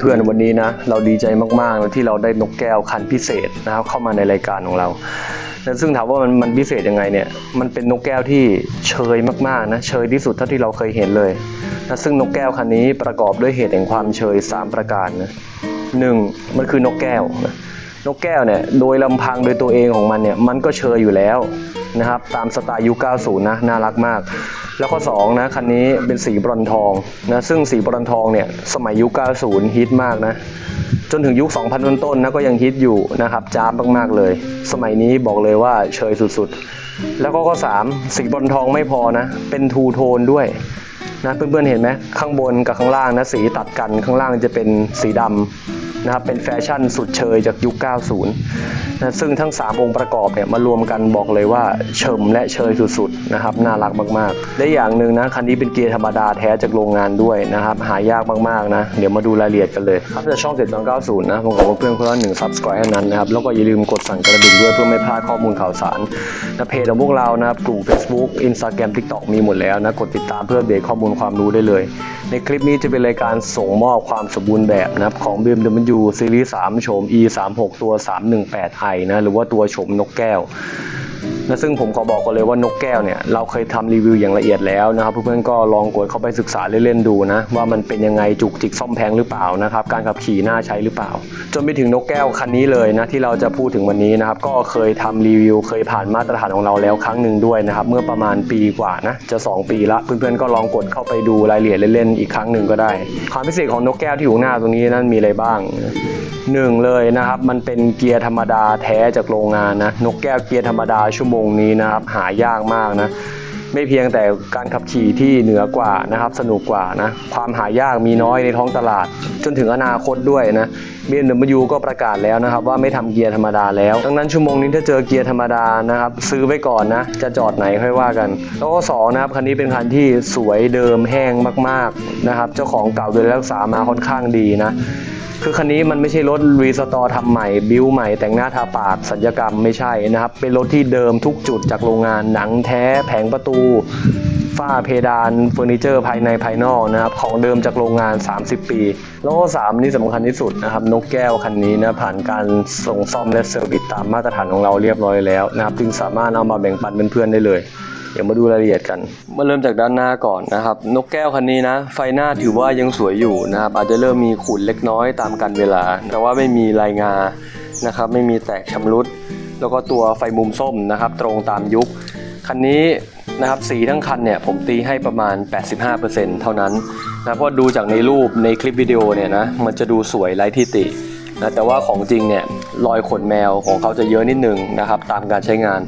เพื่อนๆวันนี้นะเราดีใจมากๆนะที่เราได้นกแก้วคันพิเศษนะครับเข้ามาในรายการของเราซึ่งถามว่ามันมันพิเศษยังไงเนี่ยมันเป็นนกแก้วที่เชยมากๆนะเชยที่สุดเท่าที่เราเคยเห็นเลยนะซึ่งนกแก้วคันนี้ประกอบด้วยเหตุแห่งความเชยสามประการนะหนึ่งมันคือนกแก้วนะ นกแก้วเนี่ยโดยลำพังโดยตัวเองของมันเนี่ยมันก็เชยอยู่แล้วนะครับตามสไตล์ยุค90 นะน่ารักมาก แล้วข้อ2นะคันนี้เป็นสีบรอนทองนะซึ่งสีบรอนทองเนี่ยสมัยยุค90 ฮิตมากนะจนถึงยุค 2000 ต้นๆนะก็ยังฮิตอยู่นะครับจ้าบมากๆเลย สมัยนี้บอกเลยว่าเชยสุดๆ แล้วก็ข้อ 3 สีบรอนทองไม่พอนะเป็นทูโทนด้วยนะเพื่อนๆเห็นไหมข้างบนกับข้างล่างนะสีตัดกันข้างล่างจะเป็นสีดำ นะครับเป็นแฟชั่นสุดเชยจากยุค 90นะซึ่งทั้ง 3 องค์ประกอบเนี่ยมารวมกันบอกเลยว่าเฉิมและเชยสุดๆนะครับน่ารักมากๆ และอย่างหนึ่งนะคันนี้เป็นเกียร์ธรรมดาแท้จากโรงงานด้วยนะครับหายากมากๆนะเดี๋ยวมาดูรายละเอียดกันเลยครับจากช่อง790นะผมขอเพื่อนๆคนละหนึ่ง subscribe เท่นั้นนะครับแล้วก็อย่าลืมกดสั่นกระดิ่งด้วยเพื่อไม่พลาดข้อมูลข่าวสารนะเพจของพวกเรานะครับกลุ่ม Facebook Instagram TikTok มีหมดแล้วนะกดติดตามเพื่อเดตข้อมูลความรู้ได้เลย ในคลิปนี้จะเป็นรายการส่งมอบความสมบูรณ์แบบนะครับของ BMW ซีรีส์3โฉม E 3 6 ตัว 318i นะ หรือว่าตัวโฉมนกแก้ว นะซึ่งผมขอบอกก่อนเลยว่านกแก้วเนี่ยเราเคยทำรีวิวอย่างละเอียดแล้วนะครับเพื่อนๆก็ลองกดเข้าไปศึกษาเล่นๆดูนะว่ามันเป็นยังไงจุกจิกซ่อมแพงหรือเปล่านะครับการขับขี่น่าใช้หรือเปล่า จนไปถึงนกแก้วคันนี้เลยนะที่เราจะพูดถึงวันนี้นะครับก็เคยทำรีวิว เคยผ่านมาตรฐานของเราแล้วครั้งหนึ่งด้วยนะครับเมื่อประมาณปีกว่านะจะ 2 ปีละเพื่อนๆก็ลองกดเข้าไปดูรายละเอียดเล่นๆอีกครั้งหนึ่งก็ได้ ความพิเศษของนกแก้วที่อยู่หน้าตรงนี้นั้นมีอะไรบ้างหนึ่งเลยนะครับมันเป็นเกียร์ธรรมดาแท้จากโรงงานนะนกแก้วเกียร์ธรรมดาชั่วโมงนี้นะครับหายากมากนะไม่เพียงแต่การขับขี่ที่เหนือกว่านะครับ สนุกกว่านะความหายากมีน้อยในท้องตลาด จนถึงอนาคตด้วยนะ BMW ก็ประกาศแล้วนะครับ ว่าไม่ทำเกียร์ธรรมดาแล้ว ดังนั้นชั่วโมงนี้ถ้าเจอเกียร์ธรรมดานะครับ ซื้อไว้ก่อนนะ จะจอดไหนค่อยว่ากัน แล้วก็สองนะครับคันนี้เป็นคันที่สวยเดิมแห้งมากๆนะครับ เจ้าของเก่าดูแลรักษามาค่อนข้างดีนะ คือคันนี้มันไม่ใช่รถรีสตอร์ทำใหม่ บิวใหม่แต่งหน้าทาปากสัญญกรรมไม่ใช่นะครับ เป็นรถที่เดิมทุกจุดจากโรงงานหนังแท้แผงประตูฝ้าเพดานเฟอร์นิเจอร์ภายในภายนอกนะครับ ของเดิมจากโรงงาน 30 ปี แล้วก็สามนี่สำคัญที่สุดนะครับ นกแก้วคันนี้นะผ่านการส่งซ่อมและเซอร์วิสตามมาตรฐานของเราเรียบร้อยแล้วนะครับ จึงสามารถเอามาแบ่งปันเพื่อนๆได้เลย ดี๋ยวมาดูรายละเอียดกัน มาเริ่มจากด้านหน้าก่อนนะครับ นกแก้วคันนี้นะ ไฟหน้าถือว่ายังสวยอยู่นะครับ อาจจะเริ่มมีขุ่นเล็กน้อยตามกันเวลา แต่ว่าไม่มีลายงานะครับ ไม่มีแตกชำรุด แล้วก็ตัวไฟมุมส้มนะครับ ตรงตามยุค คันนี้นะครับสีทั้งคันเนี่ยผมตีให้ประมาณ 85%เท่านั้นนะเพราะดูจากในรูปในคลิปวิดีโอเนี่ยนะมันจะดูสวยไร้ที่ติ นะแต่ว่าของจริงเนี่ยรอยขนแมวของเขาจะเยอะนิดนึงนะครับตามการใช้งาน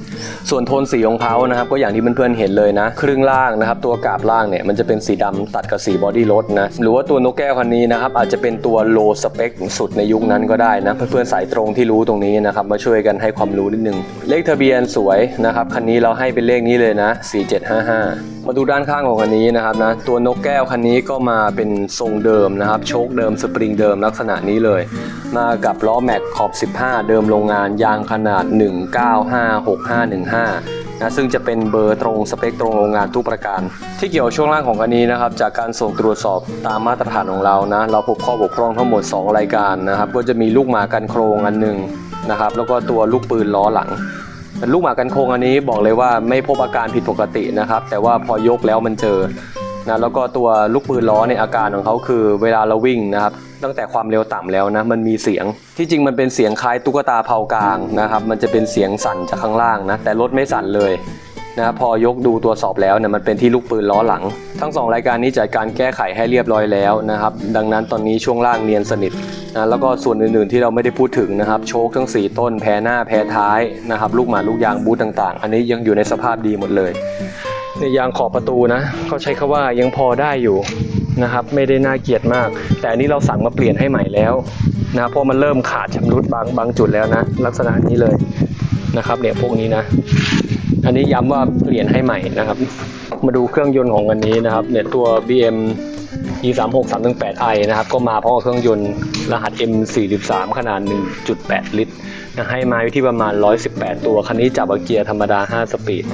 ส่วนโทนสีของเขานะครับก็อย่างที่เพื่อนๆเห็นเลยนะ ครึ่งล่างนะครับตัวกาบล่างเนี่ยมันจะเป็นสีดำตัดกับสีบอดี้รถนะหรือว่าตัวนกแก้วคันนี้นะครับอาจจะเป็นตัวโลสเปคสุดในยุคนั้นก็ได้นะเพื่อนๆสายตรงที่รู้ตรงนี้นะครับมาช่วยกันให้ความรู้นิดนึง เลขทะเบียนสวยนะครับคันนี้เราให้เป็นเลขนี้เลยนะ 4755 มาดูด้านข้างของคันนี้นะครับนะตัวนกแก้วคันนี้ก็มาเป็นทรงเดิมนะครับโชคเดิมสปริงเดิมลักษณะนี้เลยมากับล้อแม็กขอบ 15 เดิมโรงงานยางขนาด 19556515นะซึ่งจะเป็นเบอร์ตรงสเปคตรงโรงงานทุกประการ ที่เกี่ยวช่วงล่างของคันนี้นะครับ จากการส่งตรวจสอบตามมาตรฐานของเรานะเราพบข้อบกพร่องทั้งหมด 2 รายการนะครับ ก็จะมีลูกหมากันโครงอันหนึ่งนะครับ แล้วก็ตัวลูกปืนล้อหลังลูกหมากันโครงอันนี้บอกเลยว่าไม่พบอาการผิดปกตินะครับ แต่ว่าพอยกแล้วมันเจอ นะแล้วก็ตัวลูกปืนล้อในยอาการของเขาคือเวลาเราวิ่งนะครับตั้งแต่ความเร็วต่ำแล้วนะมันมีเสียงที่จริงมันเป็นเสียงคล้ายตุ๊กตาเผากลางนะครับมันจะเป็นเสียงสั่นจากข้างล่างนะแต่รถไม่สั่นเลยนะพอยกดูตรวสอบแล้วเนี่ยมันเป็นที่ลูกปืนล้อหลัง ทั้งสองรายการนี้จัดการแก้ไขให้เรียบร้อยแล้วนะครับดังนั้นตอนนี้ช่วงล่างเนียนสนิทนะแล้วก็ส่วนอื่นๆที่เราไม่ได้พูดถึงนะครับโชคทั้ง 4 ต้นแพ้หน้าแพ้ท้ายนะครับลูกหมาลูกยางบูทต่างๆ อันนี้ยังอยู่ในสภาพดีหมดเลย ในยางขอบประตูนะเขาใช้คาว่ายังพอได้อยู่นะครับ ไม่ได้น่าเกลียดมาก แต่อันนี้เราสั่งมาเปลี่ยนให้ใหม่แล้วนะเพราะมันเริ่มขาดชำรุดบางบางจุดแล้วนะลักษณะนี้เลยนะครับเนี่ยพวกนี้นะ อันนี้ย้ำว่าเปลี่ยนให้ใหม่นะครับ มาดูเครื่องยนต์ของอันนี้นะครับเนี่ยตัว BM E 3 6 3 1 8 i นะครับก็มาพร้อมกับเครื่องยนต์รหัส M 4 3ขนาด 1.8 ลิตร ให้มาอยู่ที่ประมาณ 118 ตัว คันนี้จับกับเกียร์ธรรมดา 5 สปีด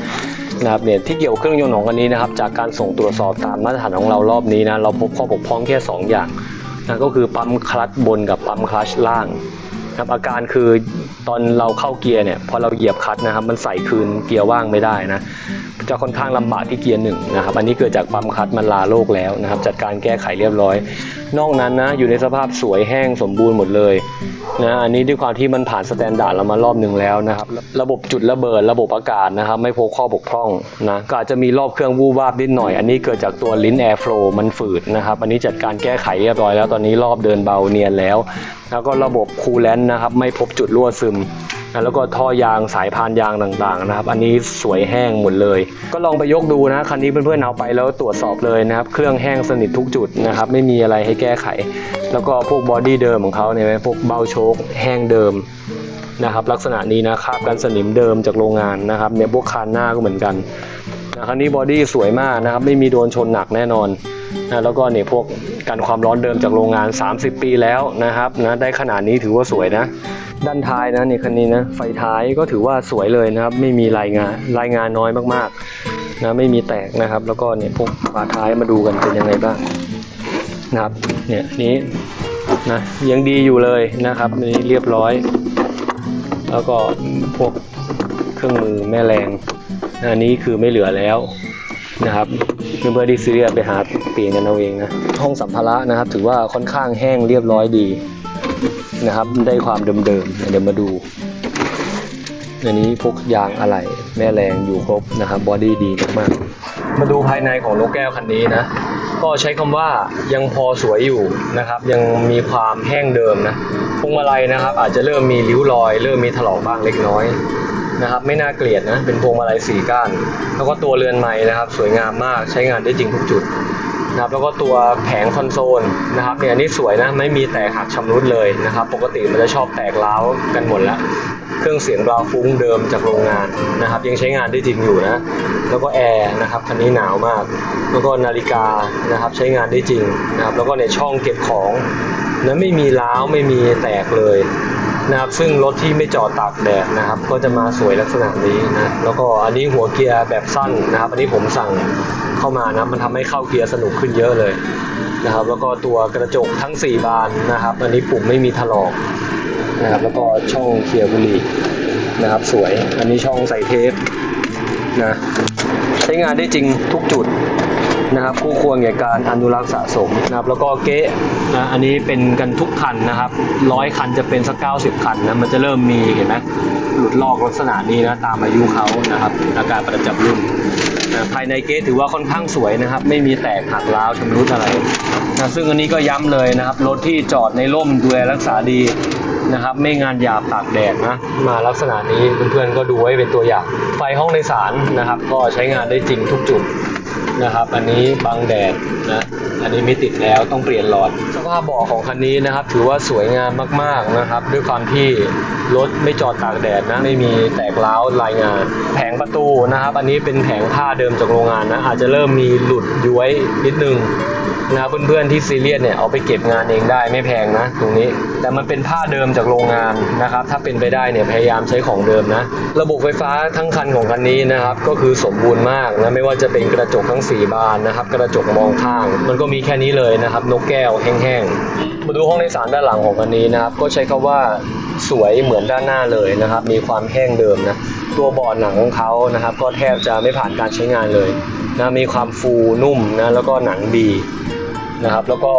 นะครับเนี่ยที่เกี่ยวเครื่องยนต์ของคันนี้นะครับ จากการส่งตรวจสอบตามมาตรฐานของเรารอบนี้นะเราพบข้อบกพร่องแค่ 2 อย่างนะก็คือปั๊มคลัตช์บนกับปั๊มคลัตช์ล่าง ครับอาการคือตอนเราเข้าเกียร์เนี่ยพอเราเหยียบคลัตช์นะครับ มันใส่คืนเกียร์ว่างไม่ได้นะจะค่อนข้างลำบากที่เกียร์หนึ่งนะครับอันนี้เกิดจากปั๊มคลัตช์มันลาโลกแล้วนะครับ จัดการแก้ไขเรียบร้อย นอกนั้นนะอยู่ในสภาพสวยแห้งสมบูรณ์หมดเลยนะอันนี้ด้วยความที่มันผ่านสแตนดาร์ดเรามารอบหนึ่งแล้วนะครับ ระบบจุดระเบิดระบบอากาศนะครับ ไม่พบข้อบกพร่องนะก็อาจจะมีรอบเครื่องวูบวาบนิดหน่อย อันนี้เกิดจากตัวลิ้นแอร์โฟลูมันฝืดนะครับอันนี้จัดการแก้ไขเรียบร้อยแล้วตอนนี้รอบเดินเบาเนียนแล้ว แล้วก็ระบบคูลแลนนะครับ ไม่พบจุดรั่วซึมแล้วก็ท่อยางสายพานยางต่างๆนะครับ อันนี้สวยแห้งหมดเลย ก็ลองไปยกดูนะคันนี้เพื่อนๆเอาไปแล้วตรวจสอบเลยนะครับ เครื่องแห้งสนิททุกจุดนะครับ ไม่มีอะไรให้แก้ไข แล้วก็พวกบอดี้เดิมของเขาเนี่ยพวกเบาโชคแห้งเดิมนะครับ ลักษณะนี้นะคราบกันสนิมเดิมจากโรงงานนะครับเนี่ยพวกคานหน้าก็เหมือนกัน นะคันนี้บอดี้สวยมากนะครับ ไม่มีโดนชนหนักแน่นอนนะแล้วก็เนี่ยพวกกันความร้อนเดิมจากโรงงาน 30 ปีแล้วนะครับนะได้ขนาดนี้ถือว่าสวยนะ ด้านท้ายนะเนี่ยคันนี้นะไฟท้ายก็ถือว่าสวยเลยนะครับ ไม่มีรายงานรายงานน้อยมากๆนะไม่มีแตกนะครับ แล้วก็เนี่ยพวกฝาท้ายมาดูกันเป็นยังไงบ้างนะครับเนี่ยนี้นะยังดีอยู่เลยนะครับนนี้เรียบร้อย แล้วก็พวกเครื่องมือแม่แรง อันนี้คือไม่เหลือแล้วนะครับเพื่อนๆที่ซีเรียไปหาเปลี่ยนกันเอาเองนะห้องสัมภาระนะครับ ถือว่าค่อนข้างแห้งเรียบร้อยดีนะครับ ได้ความเดิมๆเดี๋ยวมาดูอันนี้พวกยางอะไหล่แม่แรงอยู่ครบนะครับบอดี้ดีมากๆมาดูภายในของนกแก้วคันนี้นะ ก็ใช้คำว่ายังพอสวยอยู่นะครับ ยังมีความแห้งเดิมนะพวงมาลัยนะครับ อาจจะเริ่มมีริ้วรอย เริ่มมีถลอกบ้างเล็กน้อยนะครับไม่น่าเกลียดนะเป็นพวงมาลัยสี่ก้าน แล้วก็ตัวเรือนไม้นะครับ สวยงามมากใช้งานได้จริงทุกจุดนะครับแล้วก็ตัวแผงคอนโซลนะครับเนี่ยอันนี้สวยนะไม่มีแตกหักชำรุดเลยนะครับ ปกติมันจะชอบแตกร้าวกันหมดแล้วเครื่องเสียงราวฟุ้งเดิมจากโรงงานนะครับ ยังใช้งานได้จริงอยู่นะ แล้วก็แอร์นะครับคันนี้หนาวมาก แล้วก็นาฬิกานะครับใช้งานได้จริงนะครับแล้วก็ในช่องเก็บของ นะไม่มีร้าวไม่มีแตกเลยนะครับ ซึ่งรถที่ไม่จอดตากแดดนะครับ ก็จะมาสวยลักษณะนี้นะแล้วก็อันนี้หัวเกียร์แบบสั้นนะครับ อันนี้ผมสั่งเข้ามานะมันทำให้เข้าเกียร์สนุกขึ้นเยอะเลยนะครับ แล้วก็ตัวกระจกทั้ง 4 บานนะครับ อันนี้ปุ่มไม่มีถลอกนะครับ แล้วก็ช่องเคลียร์บุหรี่นะครับ สวย อันนี้ช่องใส่เทปนะใช้งานได้จริงทุกจุด นะครับคู่ควรแก่การอนุรักษ์สะสมนะครับแล้วก็เก๊ะนะอันนี้เป็นกันทุกคันนะครับร้อยคันจะเป็นสักเก้าสิบคันนะมันจะเริ่มมีเห็นไหมหลุดลอกลักษณะนี้นะตามอายุเขานะครับอาการประจำรุ่นนะภายในเก๊ะถือว่าค่อนข้างสวยนะครับ ไม่มีแตกหักร้าวชำรุดอะไรนะซึ่งอันนี้ก็ย้ำเลยนะครับรถที่จอดในร่มดูแลรักษาดีนะครับไม่งานหยาบตากแดดนะมาลักษณะนี้เพื่อนๆก็ดูไว้เป็นตัวอย่าง ไฟห้องโดยสารนะครับ ก็ใช้งานได้จริงทุกจุด นะครับ อันนี้บังแดดนะอันนี้ไม่ติดแล้วต้องเปลี่ยนหลอดสภาพเบาะของคันนี้นะครับ ถือว่าสวยงามมากๆนะครับ ด้วยความที่รถไม่จอดตากแดดนะไม่มีแตกร้าวรายงาน แผงประตูนะครับ อันนี้เป็นแผงผ้าเดิมจากโรงงานนะอาจจะเริ่มมีหลุดย้วยนิดนึงนะเพื่อนๆที่ซีเรียสเนี่ยเอาไปเก็บงานเองได้ไม่แพงนะ ตรงนี้ แต่มันเป็นผ้าเดิมจากโรงงานนะครับ ถ้าเป็นไปได้เนี่ยพยายามใช้ของเดิมนะ ระบบไฟฟ้าทั้งคันของคันนี้นะครับ ก็คือสมบูรณ์มากนะไม่ว่าจะเป็นกระจกทั้งสี่บานนะครับ กระจกมองข้าง มันก็มีแค่นี้เลยนะครับ นกแก้วแห้งๆ มาดูห้องโดยสารด้านหลังของคันนี้นะครับ ก็ใช้คำว่าสวยเหมือนด้านหน้าเลยนะครับ มีความแห้งเดิมนะ ตัวเบาะหนังของเขานะครับ ก็แทบจะไม่ผ่านการใช้งานเลยนะ มีความฟูนุ่มนะ แล้วก็หนังดี นะครับ แล้วก็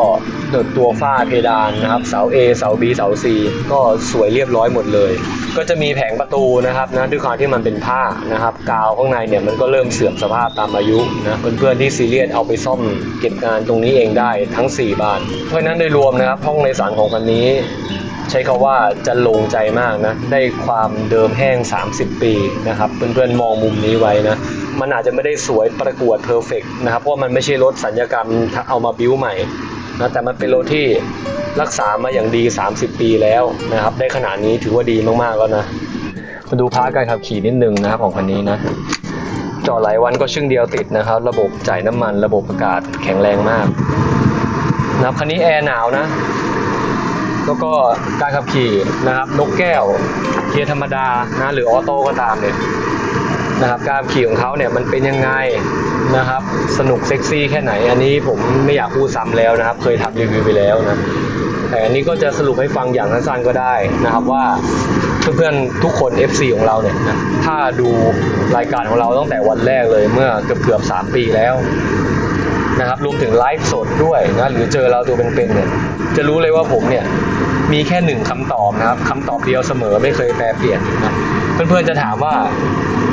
ตัวฝ้าเพดานนะครับ เสา A เสา B เสา C ก็สวยเรียบร้อยหมดเลย ก็จะมีแผงประตูนะครับนะด้วยความที่มันเป็นผ้านะครับ กาวข้างในเนี่ยมันก็เริ่มเสื่อมสภาพตามอายุนะเพื่อนๆที่ซีเรียสเอาไปซ่อมเก็บงานตรงนี้เองได้ทั้ง 4 บาน เพราะฉะนั้นโดยรวมนะครับห้องในสารของคันนี้ใช้คาว่าจะลงใจมากนะ ได้ความเดิมแห้ง 30 ปีนะครับ เพื่อนๆมองมุมนี้ไว้นะ มันอาจจะไม่ได้สวยประกวดเพอร์เฟกนะครับ เพราะว่ามันไม่ใช่รถสัญญกรรมเอามาบิ้วใหม่นะแต่มันเป็นรถที่รักษามาอย่างดี 30 ปีแล้วนะครับ ได้ขนาดนี้ถือว่าดีมากๆแล้วนะมาดูพาร์ทการขับขี่นิดนึงนะครับของคันนี้นะจอดหลายวันก็ชึ่งเดียวติดนะครับ ระบบจ่ายน้ำมันระบบอากาศแข็งแรงมากนะครับคันนี้แอร์หนาวนะ แล้วก็การขับขี่นะครับนกแก้วเกียร์ธรรมดานะหรือออโต้ก็ตามเนี่ย นะครับการขี่ของเขาเนี่ยมันเป็นยังไงนะครับ สนุกเซ็กซี่แค่ไหน อันนี้ผมไม่อยากพูดซ้ำแล้วนะครับ เคยทำรีวิวไปแล้วนะแต่อันนี้ก็จะสรุปให้ฟังอย่างสั้นๆก็ได้นะครับว่าเพื่อนๆทุกคน FC ของเราเนี่ยนะถ้าดูรายการของเราตั้งแต่วันแรกเลยเมื่อเกือบเกือบ3ปีแล้วนะครับรวมถึงไลฟ์สดด้วยนะหรือเจอเราตัวเป็นๆเนี่ยจะรู้เลยว่าผมเนี่ย มีแค่หนึ่งคำตอบนะครับคำตอบเดียวเสมอไม่เคยแปรเปลี่ยนนะเพื่อนๆจะถามว่า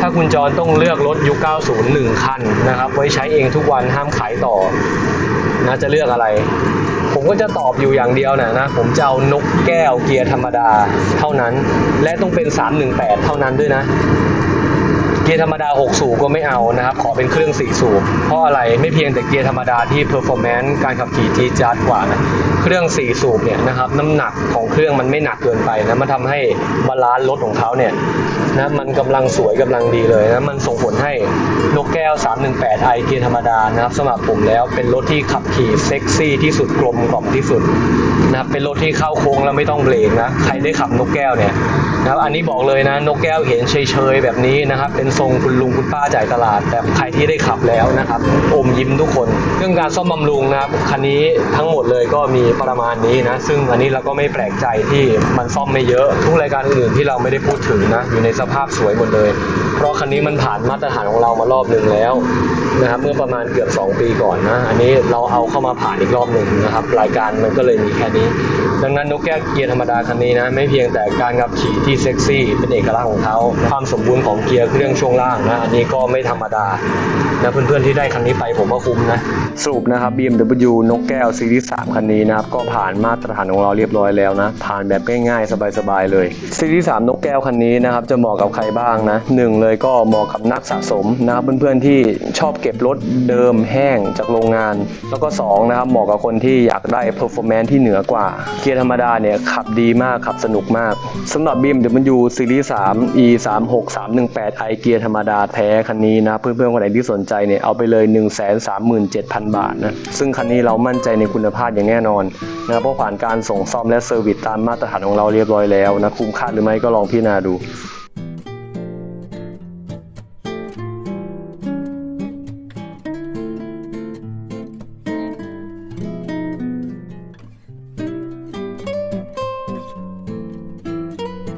ถ้าคุณจรต้องเลือกรถยุค 90 1 คันนะครับ ไว้ใช้เองทุกวันห้ามขายต่อนะจะเลือกอะไร ผมก็จะตอบอยู่อย่างเดียวนะนะ ผมจะเอานกแก้วเกียร์ธรรมดาเท่านั้น และต้องเป็น 318 เท่านั้นด้วยนะ เกียร์ธรรมดา 6 สูบก็ไม่เอานะครับ ขอเป็นเครื่อง 4 สูบเพราะอะไรไม่เพียงแต่เกียร์ธรรมดาที่ performance การขับขี่ที่จัดกว่านะ เครื่อง4สูบเนี่ยนะครับน้ำหนักของเครื่องมันไม่หนักเกินไปนะมันทำให้บาลานซ์รถของเขาเนี่ยนะมันกำลังสวยกำลังดีเลยนะมันส่งผลให้นกแก้ว 318i เกียร์ธรรมดานะครับสำหรับผมแล้วเป็นรถที่ขับขี่เซ็กซี่ที่สุดกลมกล่อมที่สุดนะครับเป็นรถที่เข้าโค้งแล้วไม่ต้องเบรกนะใครได้ขับนกแก้วเนี่ยนะครับอันนี้บอกเลยนะนกแก้วเห็นเฉยๆแบบนี้นะครับเป็นทรงคุณลุงคุณป้าจ่ายตลาด แต่ใครที่ได้ขับแล้วนะครับอมยิ้มทุกคน เรื่องการซ่อมบำรุงนะครับคันนี้ทั้งหมดเลยก็มีประมาณนี้นะ ซึ่งอันนี้เราก็ไม่แปลกใจที่มันซ่อมไม่เยอะ ทุกรายการอื่นที่เราไม่ได้พูดถึงนะ อยู่ในสภาพสวยหมดเลย เพราะคันนี้มันผ่านมาตรฐานของเรามารอบหนึ่งแล้วนะครับเมื่อประมาณเกือบ 2 ปีก่อนนะ อันนี้เราเอาเข้ามาผ่านอีกรอบหนึ่งนะครับ รายการมันก็เลยมีแค่นี้ ดังนั้นนกแก้วเกียร์ธรรมดาคันนี้นะ ไม่เพียงแต่การขับขี่ที่เซ็กซี่เป็นเอกลักษณ์ของเขาความสมบูรณ์ของเกียร์เครื่องช่วงล่างนะอันนี้ก็ไม่ธรรมดานะเพื่อนๆที่ได้คันนี้ไปผมว่าคุ้มนะสรุปนะครับ BMW นกแก้วซีรีส์3คันนี้นะครับ ก็ผ่านมาตรฐานของเราเรียบร้อยแล้วนะ ผ่านแบบง่ายๆ สบายๆ เลยซีรีส์3นกแก้วคันนี้นะครับ จะเหมาะกับใครบ้างนะหนึ่งเลยก็เหมาะกับนักสะสมนะครับเพื่อนๆที่ชอบเก็บรถเดิมแห้งจากโรงงาน แล้วก็สองนะครับเหมาะกับคนที่อยากได้ performance ที่เหนือกว่า เกียร์ธรรมดาเนี่ยขับดีมากขับสนุกมากสำหรับ BMW ซีรีส์3 e 3 6 3 1 8 i เกียร์ธรรมดาแท้คันนี้นะเพื่อนๆคนไหนที่สนใจเนี่ยเอาไปเลย 1 3 7 0 0 0 บาทนะซึ่งคันนี้เรามั่นใจในคุณภาพอย่างแน่นอนนะเพราะผ่านการส่งซ่อมและเซอร์วิสตามมาตรฐานของเราเรียบร้อยแล้วนะคุ้มค่าหรือไม่ก็ลองพิจารณาดู